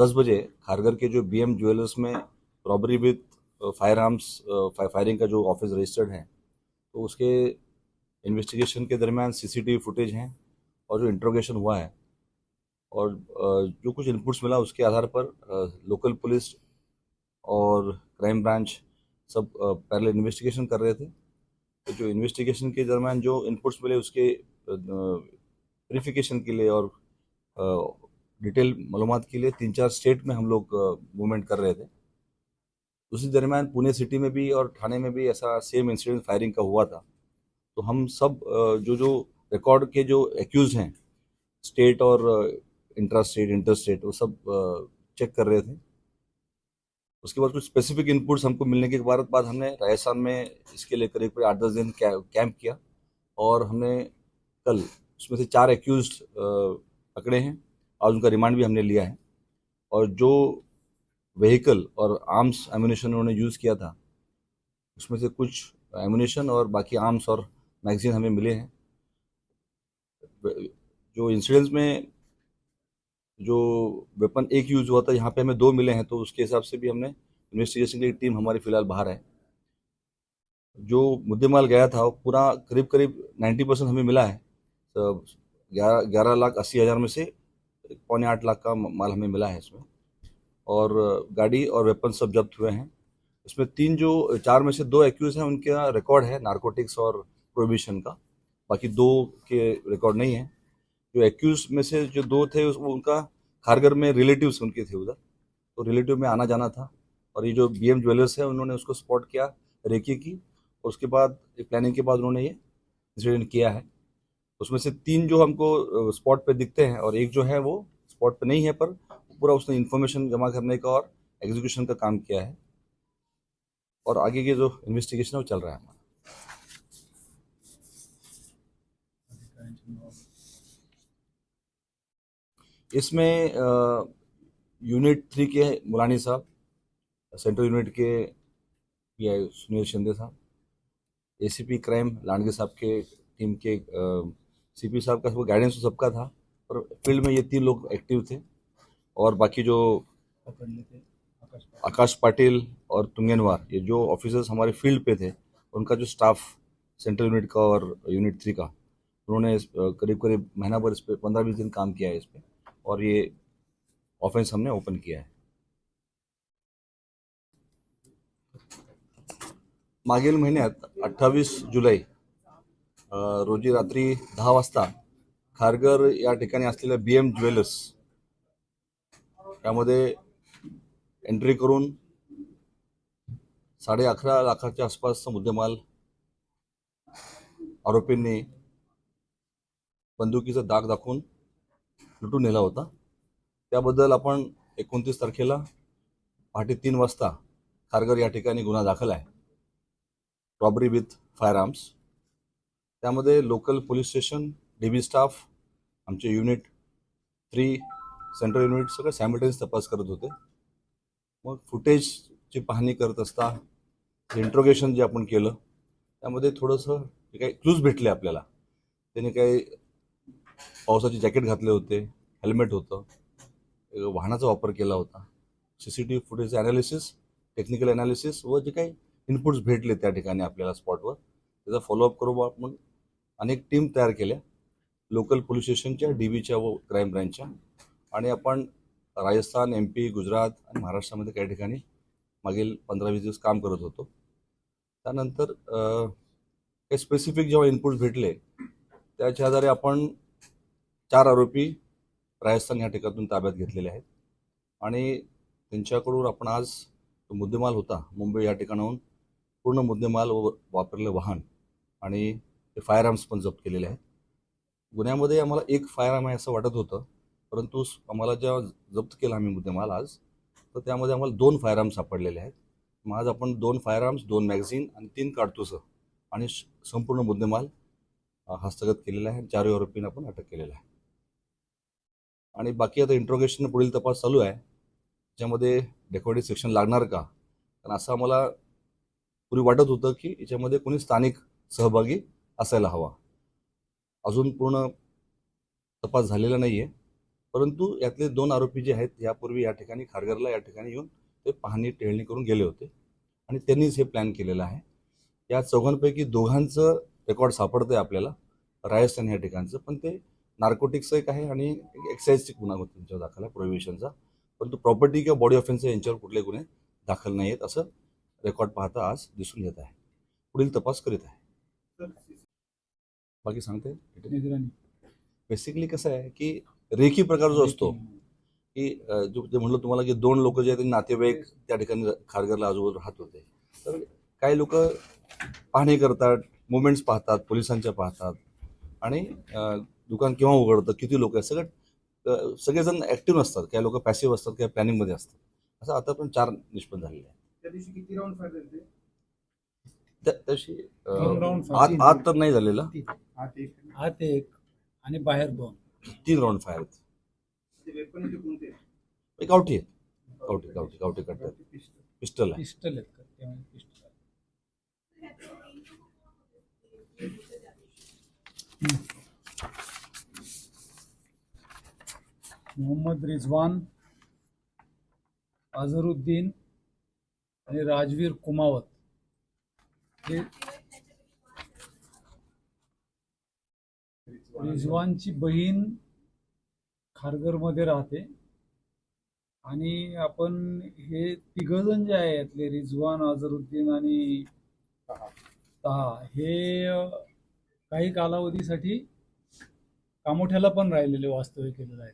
दस बजे खारगर के जो बी एम ज्वेलर्स में robbery with fire arms firing का जो ऑफ़िस रजिस्टर्ड है तो उसके इन्वेस्टिगेशन के दरमियान सीसीटीवी फुटेज हैं और जो इंट्रोगेशन हुआ है और जो कुछ इनपुट्स मिला उसके आधार पर लोकल पुलिस और क्राइम ब्रांच सब पहले इन्वेस्टिगेशन कर रहे थे। तो जो इन्वेस्टिगेशन के दरमियान जो इनपुट्स मिले उसके वेरिफिकेशन के लिए और डिटेल मालूम के लिए तीन चार स्टेट में हम लोग मूवमेंट कर रहे थे। उसी दरमियान पुणे सिटी में भी और ठाणे में भी ऐसा सेम इंसिडेंट फायरिंग का हुआ था। तो हम सब जो जो रिकॉर्ड के जो एक्यूज हैं स्टेट और इंट्रा स्टेट इंटर स्टेट वो सब चेक कर रहे थे। उसके बाद कुछ स्पेसिफिक इनपुट्स हमको मिलने के बाद हमने राजस्थान में इसके लिए करीब आठ दस दिन कैंप किया और हमने कल उसमें से चार एक्यूज पकड़े हैं। और उनका रिमांड भी हमने लिया है। और जो व्हीकल और आर्म्स एम्यूनेशन उन्होंने यूज़ किया था, उसमें से कुछ एम्यूनेशन और बाकी आर्म्स और मैगजीन हमें मिले हैं। जो इंसिडेंट्स में जो वेपन एक यूज़ हुआ था, यहाँ पे हमें दो मिले हैं तो उसके हिसाब से भी हमने इन्वेस्टिगेशन की टीम हमारी फ़िलहाल बाहर है। जो मुद्देमाल गया था, वो पूरा करीब करीब 90 परसेंट हमें मिला है। तो ग्यारह ग्यारह लाख अस्सी हज़ार में से पौने आठ लाख का माल हमें मिला है इसमें। और गाड़ी और वेपन सब जब्त हुए हैं। इसमें तीन जो, चार में से दो एक्यूज हैं, उनका रिकॉर्ड है नारकोटिक्स और प्रोहिबिशन का। बाकी दो के रिकॉर्ड नहीं है। जो एक्यूज में से जो दो थे उनका खारगर में रिलेटिव्स उनके थे उधर। तो रिलेटिव में आना जाना था। और ये जो बी एम ज्वेलर्स है, उन्होंने उसको स्पॉट किया रेकी की। और उसके बाद प्लानिंग के बाद उन्होंने ये इंसिडेंट किया है। उसमें से तीन जो हमको स्पॉट पे दिखते हैं और एक जो है वो स्पॉट पे नहीं है, पर पूरा उसने इन्फॉर्मेशन जमा करने का और एग्जीक्यूशन का काम किया है। और आगे के जो इन्वेस्टिगेशन है वो चल रहा है हमारा। इसमें यूनिट थ्री के मुलानी साहब सेंट्रल यूनिट के सुनील शिंदे साहब एसीपी क्राइम लांडगे साहब के टीम के सीपी साहब का गाइडेंस तो सबका था और फ़ील्ड में ये तीन लोग एक्टिव थे। और बाकी जो आकाश पाटिल और तुंगनवार ये जो ऑफिसर्स हमारे फ़ील्ड पे थे उनका जो स्टाफ सेंट्रल यूनिट का और यूनिट थ्री का उन्होंने करीब करीब महीना भर इस पर पंद्रह बीस दिन काम किया है इस पर और ये ऑफेंस हमने ओपन किया है। मागील महिन्यात अठ्ठावीस जुलै अ, रोजी रात्री दहा वाजता खारगर या ठिकाणी असलेल्या बी एम ज्वेलर्स त्यामध्ये एंट्री करून साडे अकरा लाखाच्या आसपासचा मुद्देमाल आरोपींनी बंदुकीचा दाग दाखवून लुटून नेला होता. त्याबद्दल आपण एकोणतीस तारखेला पहाटे तीन वाजता खारगर या ठिकाणी गुन्हा दाखल आहे. रॉबरी विथ फायर आर्म्स त्यामध्ये local police station D B staff आमचे युनिट थ्री सेंट्रल युनिट सगळं सॅमिटेन्स तपास करत होते. मग फुटेजची पाहणी करत असता इंट्रोगेशन जे आपण केलं त्यामध्ये थोडंसं जे काही क्लूज भेटले आपल्याला. त्याने काही पावसाचे जॅकेट घातले होते हेल्मेट होतं वाहनाचा वापर केला होता. C C T V footage analysis technical analysis व जे काही इनपुट्स भेटले त्या ठिकाणी आपल्याला स्पॉटवर त्याचा फॉलोअप करू आपण अनेक टीम तयार केल्या. लोकल पोलीस स्टेशनच्या डी बीच्या व क्राईम ब्रँचच्या. आणि आपण राजस्थान एम पी गुजरात आणि महाराष्ट्रामध्ये काही ठिकाणी मागील पंधरा वीस दिवस काम करत होतो. त्यानंतर काही स्पेसिफिक जेव्हा इनपुट्स भेटले त्याच्या आधारे आपण चार आरोपी राजस्थान या ठिकाणातून ताब्यात घेतलेले आहेत. आणि त्यांच्याकडून आपण आज तो मुद्देमाल होता मुंबई या ठिकाणाहून पूर्ण मुद्देमाल व वापरलेलं वाहन आणि ते फायर आर्म्स पण जप्त केलेले आहेत. गुन्ह्यामध्ये आम्हाला एक फायर आर्म आहे असं वाटत होतं परंतु आम्हाला जेव्हा जप्त केला आम्ही मुद्देमाल आज तर त्यामध्ये आम्हाला दोन फायर आर्म्स सापडलेले आहेत. मग आज आपण दोन फायर आर्म्स दोन मॅगझिन आणि तीन काडतुसं आणि श- संपूर्ण मुद्देमाल हस्तगत केलेला आहे. चारही आरोपींना आपण अटक केलेला आहे. आणि बाकी आता इंट्रोगेशन पुढील तपास चालू आहे. त्याच्यामध्ये डेकोरेटिव्ह सेक्शन लागणार का? कारण असं आम्हाला पूर्वी वाटत होतं की याच्यामध्ये कोणी स्थानिक सहभागी असायला हवा. अजून पूर्ण तपास झालेला नाही आहे परंतु यातले दोन आरोपी जे आहेत यापूर्वी या ठिकाणी खारघरला या ठिकाणी येऊन ते पाहणी टेळणी करून गेले होते. आणि त्यांनीच हे प्लॅन केलेलं आहे. या चौघांपैकी दोघांचं रेकॉर्ड सापडतं आहे आपल्याला राजस्थान या ठिकाणचं. पण ते नार्कोटिक्सचं एक आहे आणि एक्साईजची गुन्हा होता त्यांच्यावर दाखल आहे प्रोव्हिशनचा परंतु प्रॉपर्टी किंवा बॉडी ऑफेन्स यांच्यावर कुठले गुन्हे दाखल नाही आहेत असं रेकॉर्ड पाहता आज दिसून येत आहे. पुढील तपास करीत आहे. बाकी सांगते. बेसिकली कसं आहे की रेखी प्रकार जो असतो की जो जे म्हणलं तुम्हाला की दोन लोक जे आहेत नातेवाईक त्या ठिकाणी खारघरला आजूबाजूला राहत होते. तर काही लोक पाहणी करतात मुवमेंट्स पाहतात पोलिसांच्या पाहतात. आणि दुकान केव्हा उघडतं किती लोक आहेत सगळं सगळेजण ऍक्टिव्ह नसतात. काही लोक पॅसिव्ह असतात काही प्लॅनिंगमध्ये असतात. असं आता पण चार निष्पन्न झालेले आहे त्या दिवशी किती राऊंड तशी आत आत तर नाही झालेला. आत एक. आत एक आणि बाहेर दोन. तीन राऊंड फायर हे गावठी आहेत. गावठी गावठी गावठी करतात पिस्टल. आहे. पिस्टल मोहम्मद रिजवान अझरुद्दीन आणि राजवीर कुमावत. रिजवानची बहीण खारघरमध्ये राहते. आणि आपण हे तिघजण जे आहे यातले रिजवान अझरुद्दीन आणि तहा हे काही कालावधीसाठी कामोठ्याला पण राहिलेले वास्तव्य केलेलं आहे